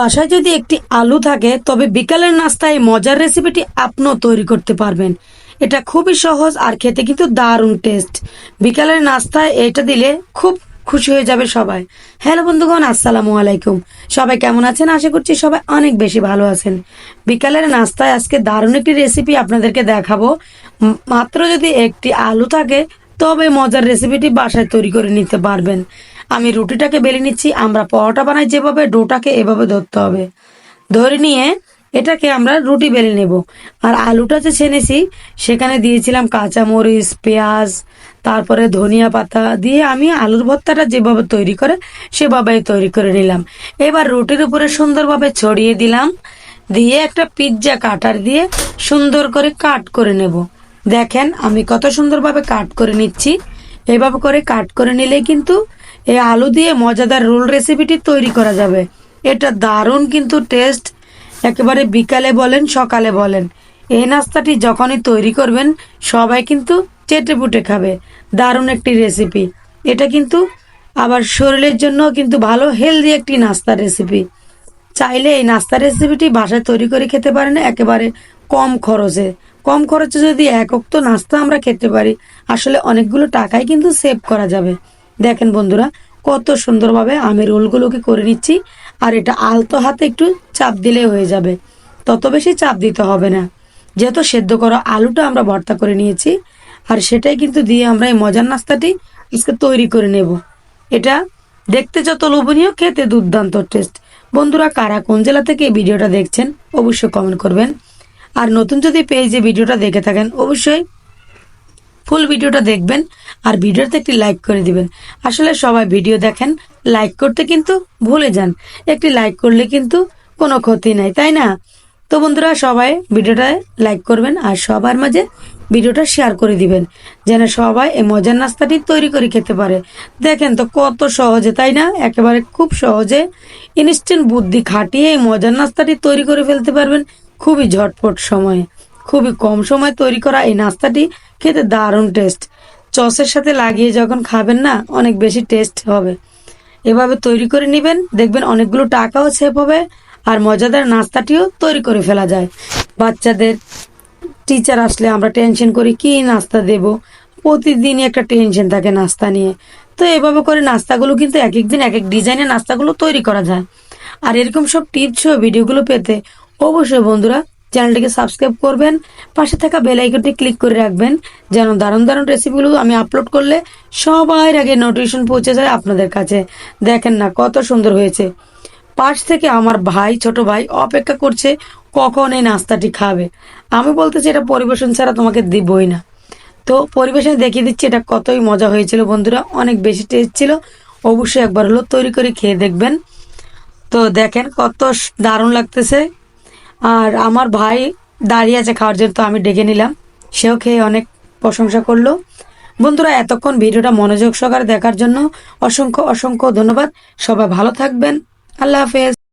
বাসায় যদি একটি আলু থাকে, তবে বিকালের নাস্তায় মজার রেসিপিটি আপনিও তৈরি করতে পারবেন। এটা খুবই সহজ আর খেতে কিন্তু দারুণ টেস্ট বিকালের নাস্তায় এটা দিলে খুব খুশি হয়ে যাবে সবাই। হ্যালো বন্ধুগণ, আসসালামু আলাইকুম। সবাই কেমন আছেন? আশা করছি সবাই অনেক বেশি ভালো আছেন। বিকালের নাস্তায় আজকে দারুণ একটি রেসিপি আপনাদেরকে দেখাবো। মাত্র যদি একটি আলু থাকে, তবে মজার রেসিপিটি বাসায় তৈরি করে নিতে পারবেন। আমি রুটিটাকে বেলে নিচ্ছি, আমরা পরোটা বানাই যেভাবে, ডোটাকে এভাবে ধরতে হবে। ধরে নিয়ে এটাকে আমরা রুটি বেলে নেব। আর আলুটা যে ছেনেছি, সেখানে দিয়েছিলাম কাঁচামরিচ, পেঁয়াজ, তারপরে ধনিয়া পাতা দিয়ে আমি আলুর ভর্তাটা যেভাবে তৈরি করে, সেভাবেই তৈরি করে নিলাম। এবার রুটির উপরে সুন্দরভাবে ছড়িয়ে দিলাম। দিয়ে একটা পিৎজা কাটার দিয়ে সুন্দর করে কাট করে নেব। দেখেন আমি কত সুন্দরভাবে কাট করে নিচ্ছি। এভাবে করে কাট করে নিলেই কিন্তু এই আলু দিয়ে মজাদার রোল রেসিপিটি তৈরি করা যাবে। এটা দারুণ কিন্তু টেস্ট। একেবারে বিকালে বলেন, সকালে বলেন। এই নাস্তাটি যখনই তৈরি করবেন, সবাই কিন্তু চেটে পুটে খাবে। দারুণ একটি রেসিপি। এটা কিন্তু আবার শরীরের জন্য কিন্তু ভালো, হেলদি একটি নাস্তার রেসিপি। চাইলে এই নাস্তার রেসিপিটি বাসায় তৈরি করে খেতে পারেন একেবারে কম খরচে। কম খরচে যদি একক তো নাস্তা আমরা খেতে পারি, আসলে অনেকগুলো টাকাই কিন্তু সেভ করা যাবে। দেখেন বন্ধুরা, কত সুন্দরভাবে আমি রোলগুলোকে করে নিচ্ছি, আর এটা আলতো হাতে একটু চাপ দিলে হয়ে যাবে। তত বেশি চাপ দিতে হবে না। যেহেতু সেদ্ধ করা আলুটা আমরা ভর্তা করে নিয়েছি, আর সেটাই কিন্তু দিয়ে আমরা এই মজার নাস্তাটি আজকে তৈরি করে নেব। এটা দেখতে যত লোভনীয়, খেতে দুর্দান্ত টেস্ট বন্ধুরা, কারা কোন জেলা থেকে এই ভিডিওটা দেখছেন, অবশ্যই কমেন্ট করবেন। আর নতুন যদি পেজে ভিডিওটা দেখে থাকেন, অবশ্যই ফুল ভিডিওটা দেখবেন আর ভিডিওতে একটি লাইক করে দিবেন। আসলে সবাই ভিডিও দেখেন, লাইক করতে কিন্তু ভুলে যান। একটি লাইক করলে কিন্তু কোনো ক্ষতি নাই, তাই না? তো বন্ধুরা, সবাই ভিডিওটা লাইক করবেন আর সবার মাঝে ভিডিওটা শেয়ার করে দিবেন, যেন সবাই এই মজার নাস্তাটি তৈরি করে খেতে পারে। দেখেন তো কত সহজে, তাই না? একেবারে খুব সহজে ইনস্ট্যান্ট বুদ্ধি খাটিয়ে এই মজার নাস্তাটি তৈরি করে ফেলতে পারবেন খুবই ঝটপট সময়ে। খুবই কম সময় তৈরি করা এই নাস্তাটি খেতে দারুণ টেস্ট। চসের সাথে লাগিয়ে যখন খাবেন না, অনেক বেশি টেস্ট হবে। এভাবে তৈরি করে নেবেন, দেখবেন অনেকগুলো টাকাও সেভ হবে আর মজাদার নাস্তাটিও তৈরি করে ফেলা যায়। বাচ্চাদের টিচার আসলে আমরা টেনশন করি, কি নাস্তা দেব? প্রতিদিনই একটা টেনশন থাকে নাস্তা নিয়ে। তো এভাবে করে নাস্তাগুলো কিন্তু এক এক দিন, এক এক ডিজাইনের নাস্তাগুলো তৈরি করা যায়। আর এরকম সব টিপস ও ভিডিওগুলো পেতে অবশ্যই বন্ধুরা চ্যানেলটিকে সাবস্ক্রাইব করবেন, পাশে থাকা বেল আইকনটি ক্লিক করে রাখবেন, যেন দারুণ দারুণ রেসিপিগুলো আমি আপলোড করলে সবার আগে নোটিফিকেশন পৌঁছে যায় আপনাদের কাছে। দেখেন না কত সুন্দর হয়েছে। পাশ থেকে আমার ভাই, ছোট ভাই অপেক্ষা করছে কখন এই নাস্তাটি খাবে। আমি বলতেছি, এটা পরিবেশন ছাড়া তোমাকে দিবই না। তো পরিবেশনে দেখিয়ে দিচ্ছি, এটা কতই মজা হয়েছিল বন্ধুরা। অনেক বেশি টেস্ট ছিল। অবশ্যই একবার হলো তৈরি করে খেয়ে দেখবেন। তো দেখেন কত দারুণ লাগতেছে। আর আমার ভাই দাঁড়িয়ে আছে খাওয়ার জন্য, তো আমি ডেকে নিলাম। সেও খেয়ে অনেক প্রশংসা করল। বন্ধুরা, এতক্ষণ ভিডিওটা মনোযোগ সহকারে দেখার জন্য অসংখ্য অসংখ্য ধন্যবাদ। সবাই ভালো থাকবেন। আল্লাহ হাফেজ।